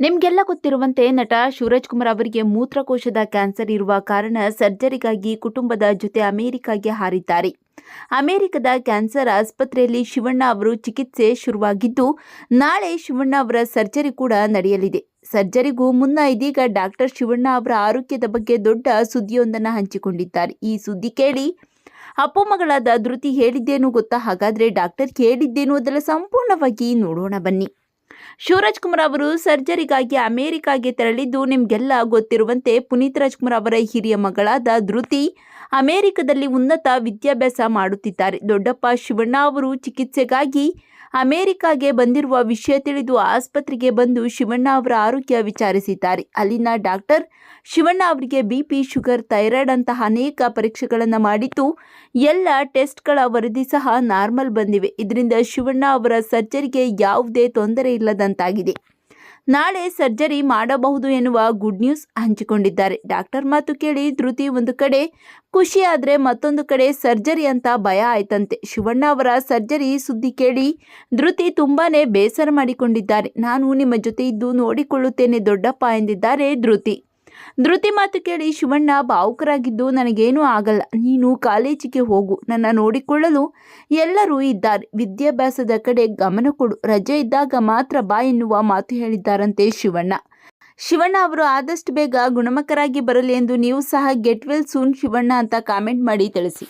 ನಿಮ್ಗೆಲ್ಲ ಗೊತ್ತಿರುವಂತೆ ನಟ ಶಿವರಾಜ್ ಕುಮಾರ್ ಅವರಿಗೆ ಮೂತ್ರಕೋಶದ ಕ್ಯಾನ್ಸರ್ ಇರುವ ಕಾರಣ ಸರ್ಜರಿಗಾಗಿ ಕುಟುಂಬದ ಜೊತೆ ಅಮೆರಿಕಾಗೆ ಹಾರಿದ್ದಾರೆ. ಅಮೆರಿಕದ ಕ್ಯಾನ್ಸರ್ ಆಸ್ಪತ್ರೆಯಲ್ಲಿ ಶಿವಣ್ಣ ಅವರು ಚಿಕಿತ್ಸೆ ಶುರುವಾಗಿದ್ದು, ನಾಳೆ ಶಿವಣ್ಣ ಅವರ ಸರ್ಜರಿ ಕೂಡ ನಡೆಯಲಿದೆ. ಸರ್ಜರಿಗೂ ಮುನ್ನ ಇದೀಗ ಡಾಕ್ಟರ್ ಶಿವಣ್ಣ ಅವರ ಆರೋಗ್ಯದ ಬಗ್ಗೆ ದೊಡ್ಡ ಸುದ್ದಿಯೊಂದನ್ನು ಹಂಚಿಕೊಂಡಿದ್ದಾರೆ. ಈ ಸುದ್ದಿ ಕೇಳಿ ಅಪ್ಪಮಗಳಾದ ಧೃತಿ ಹೇಳಿದ್ದೇನು ಗೊತ್ತಾ? ಹಾಗಾದ್ರೆ ಡಾಕ್ಟರ್ ಹೇಳಿದ್ದೇನು ಅದೆಲ್ಲ ಸಂಪೂರ್ಣವಾಗಿ ನೋಡೋಣ ಬನ್ನಿ. ಶಿವರಾಜ್ ಕುಮಾರ್ ಅವರು ಸರ್ಜರಿಗಾಗಿ ಅಮೆರಿಕಾಗೆ ತೆರಳಿದ್ದು ನಿಮಗೆಲ್ಲ ಗೊತ್ತಿರುವಂತೆ ಪುನೀತ್ ರಾಜ್ಕುಮಾರ್ ಅವರ ಹಿರಿಯ ಮಗಳಾದ ಧೃತಿ ಅಮೆರಿಕದಲ್ಲಿ ಉನ್ನತ ವಿದ್ಯಾಭ್ಯಾಸ ಮಾಡುತ್ತಿದ್ದಾರೆ. ದೊಡ್ಡಪ್ಪ ಶಿವಣ್ಣ ಅವರು ಚಿಕಿತ್ಸೆಗಾಗಿ ಅಮೆರಿಕಾಗೆ ಬಂದಿರುವ ವಿಷಯ ತಿಳಿದು ಆಸ್ಪತ್ರೆಗೆ ಬಂದು ಶಿವಣ್ಣ ಅವರ ಆರೋಗ್ಯ ವಿಚಾರಿಸಿದ್ದಾರೆ. ಅಲ್ಲಿನ ಡಾಕ್ಟರ್ ಶಿವಣ್ಣ ಅವರಿಗೆ ಬಿಪಿ ಶುಗರ್, ಥೈರಾಯ್ಡ್ ಅಂತಹ ಅನೇಕ ಪರೀಕ್ಷೆಗಳನ್ನು ಮಾಡಿದ್ದು ಎಲ್ಲ ಟೆಸ್ಟ್ಗಳ ವರದಿ ಸಹ ನಾರ್ಮಲ್ ಬಂದಿವೆ. ಇದರಿಂದ ಶಿವಣ್ಣ ಅವರ ಸರ್ಜರಿಗೆ ಯಾವುದೇ ತೊಂದರೆ ಇಲ್ಲದಂತಾಗಿದೆ ನಾಳೆ ಸರ್ಜರಿ ಮಾಡಬಹುದು ಎನ್ನುವ ಗುಡ್ ನ್ಯೂಸ್ ಹಂಚಿಕೊಂಡಿದ್ದಾರೆ. ಡಾಕ್ಟರ್ ಮಾತು ಕೇಳಿ ಧೃತಿ ಒಂದು ಕಡೆ ಖುಷಿ ಆದರೆ ಮತ್ತೊಂದು ಕಡೆ ಸರ್ಜರಿ ಅಂತ ಭಯ ಆಯ್ತಂತೆ. ಶಿವಣ್ಣ ಅವರ ಸರ್ಜರಿ ಸುದ್ದಿ ಕೇಳಿ ಧೃತಿ ತುಂಬಾನೇ ಬೇಸರ ಮಾಡಿಕೊಂಡಿದ್ದಾರೆ. ನಾನು ನಿಮ್ಮ ಜೊತೆ ಇದ್ದು ನೋಡಿಕೊಳ್ಳುತ್ತೇನೆ ದೊಡ್ಡಪ್ಪ ಎಂದಿದ್ದಾರೆ ಧೃತಿ. ಧೃತಿ ಮಾತು ಕೇಳಿ ಶಿವಣ್ಣ ಭಾವುಕರಾಗಿದ್ದು ನನಗೇನೂ ಆಗಲ್ಲ. ನೀನು ಕಾಲೇಜಿಗೆ ಹೋಗು. ನನ್ನ ನೋಡಿಕೊಳ್ಳಲು ಎಲ್ಲರೂ ಇದ್ದಾರೆ. ವಿದ್ಯಾಭ್ಯಾಸದ ಕಡೆ ಗಮನ ಕೊಡು. ರಜೆ ಇದ್ದಾಗ ಮಾತ್ರ ಬಾ ಎನ್ನುವ ಮಾತು ಹೇಳಿದ್ದಾರಂತೆ ಶಿವಣ್ಣ. ಶಿವಣ್ಣ ಅವರು ಆದಷ್ಟು ಬೇಗ ಗುಣಮುಖರಾಗಿ ಬರಲಿ ಎಂದು ನೀವು ಸಹ ಗೆಟ್ ವೆಲ್ ಸೂನ್ ಶಿವಣ್ಣ ಅಂತ ಕಾಮೆಂಟ್ ಮಾಡಿ ತಿಳಿಸಿ.